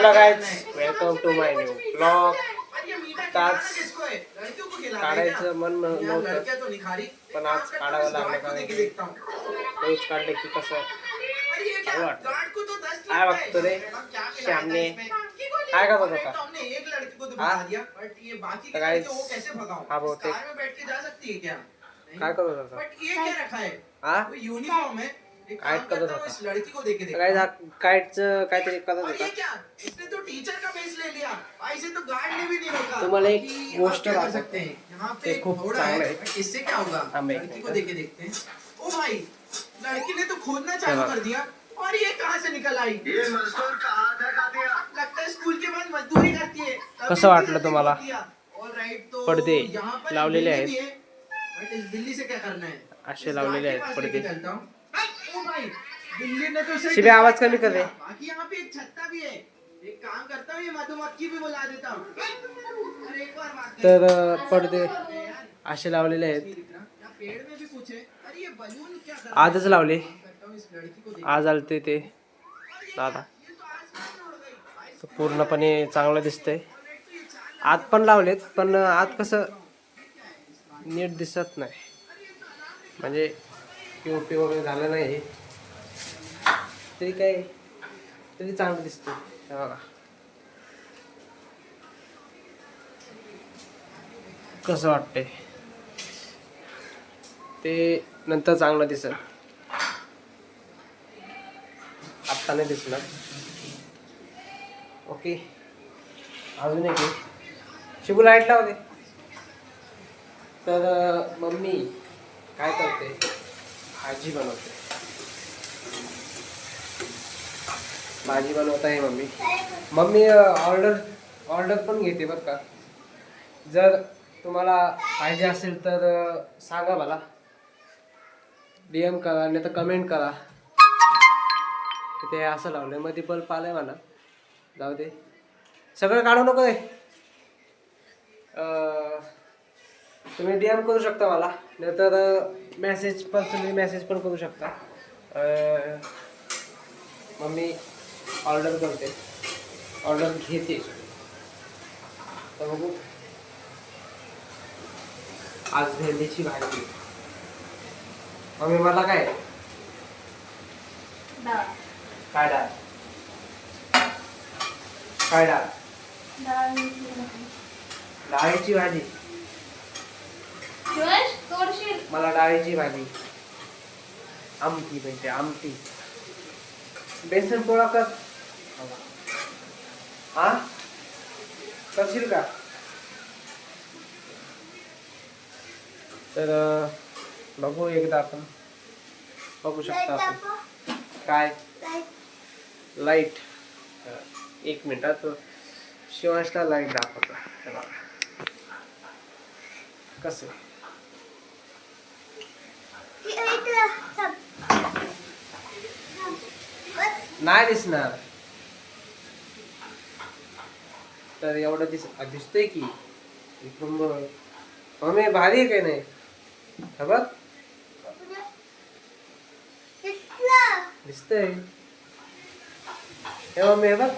Welcome to my new blog ताच काढायचं मन नव्हतं. पण आज काढावं लागलं कारण की रोज काढले की कसं काय बघतो रे? श्यामने काय करत होता हा? हा बहुतेक काय? करत होता हा? यूनिफॉर्म है। एक करत होता? इस लड़की को देखे काहीतरी करत होता? क्या? इसने तो टीचर का बेस ले लिया। भाई से तो गार्ड ने भी नहीं रोका। तुम्हाला एक कि कर दाखवतो. सकते हैं? यहाँ पे खूप घोड़ा है। इससे क्या होगा? एक लड़की को. देखे देखते हैं। ओ भाई लड़की ने तो खोदना चालू. कर दिया और ये कहाँ से निकल आई? ये मजदूर कहाँ धका दिया? लगता है स्कूल के बाद मजदूरी करती है। कसं वाटलं तुम्हाला? पडदे लावलेले आहेत. भी बट इस बिल्ली से क्या करना है? असे लावलेले के आहेत पडदे। हूँ. शिबे, आवाज कमी कर रे. बाकी यहाँ पे एक छत्ता भी है। एक काम करता हूँ ये मधुमक्खी भी बुला देता हूँ। अरे एक बार बात तर पडदे असे लावलेले आहेत। आजच लावले। आज आलते ते। दादा। पूर्णपणे चांगलं दिसतंय। आत पण लावलेत पण आत कसं नीट दिसत नाही. म्हणजे पी वगैरे झालं नाही. तरी काय तरी चांगलं दिसतं हे बघा. कसं वाटतंय? ते नंतर चांगलं दिसेल. आत्ता नाही दिसणार ओके. अजून एक शिबू लाइट लावते तर मम्मी काय करते? भाजी बनवते. भाजी बनवत आहे मम्मी. मम्मी ऑर्डर ऑर्डर पण घेते बरं का. जर तुम्हाला पाहिजे असेल तर सांगा मला. डी एम करा नाही तर कमेंट करा. ते असं लावलं मध्ये बल्ब आलाय मला जाऊ दे. सगळं काढू नको आहे तुम्ही डी एम करू शकता मला. नाहीतर मेसेज पर्सनली मेसेज पण करू शकता. अं, मम्मी ऑर्डर करते. ऑर्डर घेते. तर बघू. आज भेंडीची भाजी. मम्मी मला काय? काय डाळ? काय डाळ? डाळीची भाजी. मला डाळीची भाजी. आमटी पाहिजे आमटी. बेसन पोळा कर. हा? करशील का? तर बघू एकदा आपण. बघू शकता आपण. काय? लाइट एक मिनिटात शिवांशला लाइट दाखवतो. कसं? नाही दिसणार. तर एवढं दिस, दिसतंय की बघ. मम्मी, भारी आहे काय नाही? बघ. दिसतंय. हे मम्मी, हे बघ.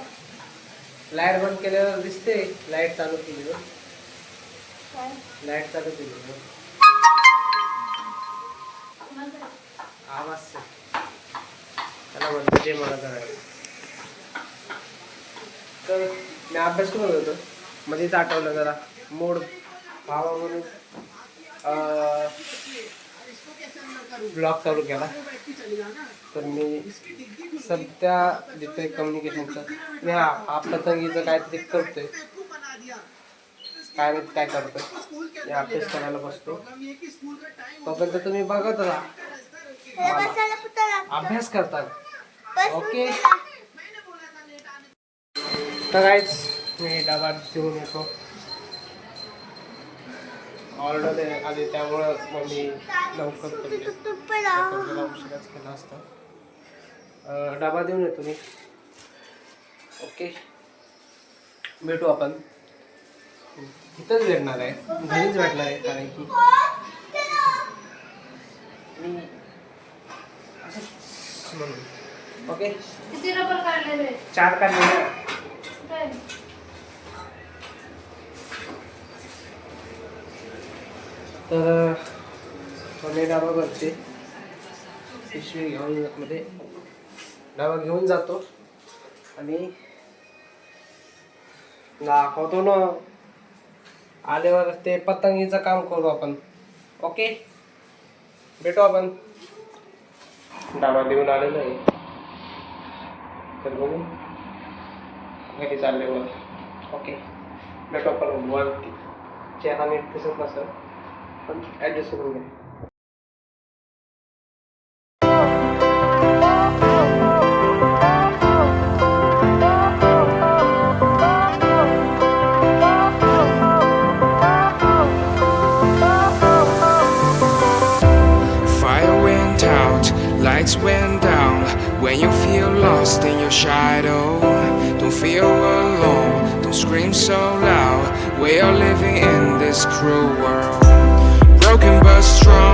लाईट बंद केल्यावर दिसते लाईट चालू केली लाईट चालू केली बघ. आवाज त्याला म्हणतो ते मला करायला तर मी अभ्यास करून होतो मध्येच म्हणजे आठवलं जरा. मूड भावा म्हणून ब्लॉग चालू केला. तर मी सध्या जिथे कम्युनिकेशनचं मी हा हा पतंगीचं काहीतरी करतोय. काय काय करतोय. मी अभ्यास करायला बसतो. तोपर्यंत तुम्ही बघत राहा. अभ्यास करतात ओके. तर काहीच मी डबा घेऊन येतो. ऑर्डर आली त्यामुळं मग मी लवकर उशिराच केला असता. डबा देऊन येतो मी. ओके. भेटू आपण. इथंच भेटणार आहे. घरीच भेटणार आहे कारण की मी म्हणून. ओके? किती रबर काढलेले चार काढले. तर मी डाबा भरते. पिशवी घेऊन मध्ये डाबा घेऊन जातो. आणि दाखवतो ना. आल्यावर ते पतंगीचं काम करू आपण. ओके? भेटू आपण. डावा देऊन आलेलो आहे तर बघू. घरी चालल्यावर. ओके भेटू आपण वरती. चेहरा नीट दिसत नसेल पण ॲडजस्ट करून घ्या We are living in this cruel world. Broken but strong,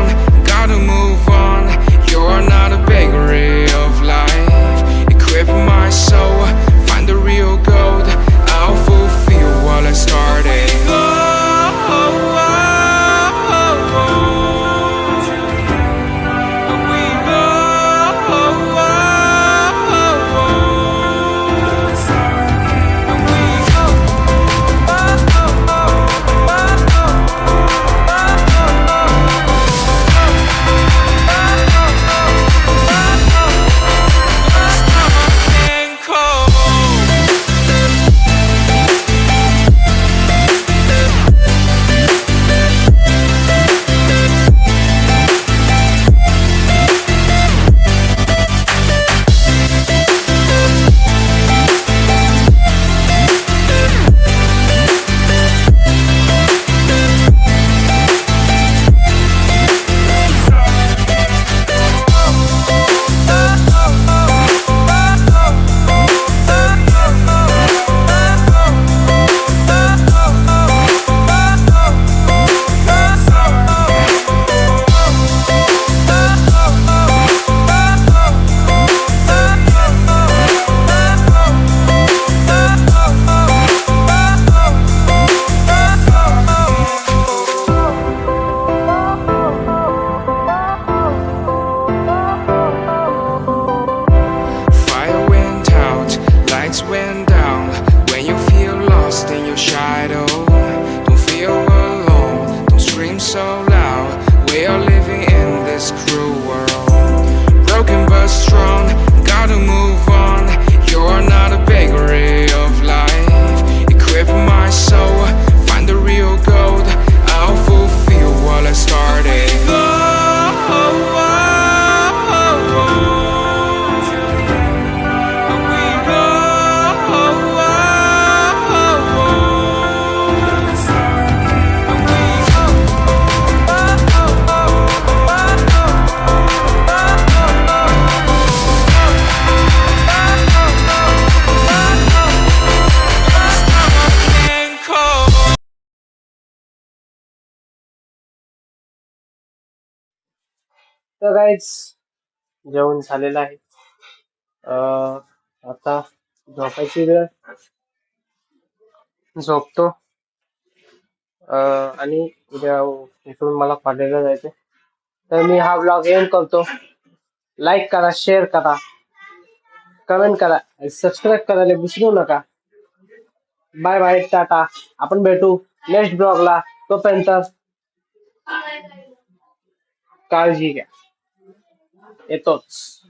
तर काहीच जेवण झालेलं आहे. आता झोपायची वेळ. झोपतो. आणि उद्या इकडून मला कॉलेजला जायचं तर मी हा ब्लॉग एंड करतो. लाईक करा शेअर करा. कमेंट करा. सबस्क्राईब करायला विसरू नका. Bye bye tata. आपण भेटू नेक्स्ट ब्लॉगला तोपर्यंत काळजी घ्या. é todos.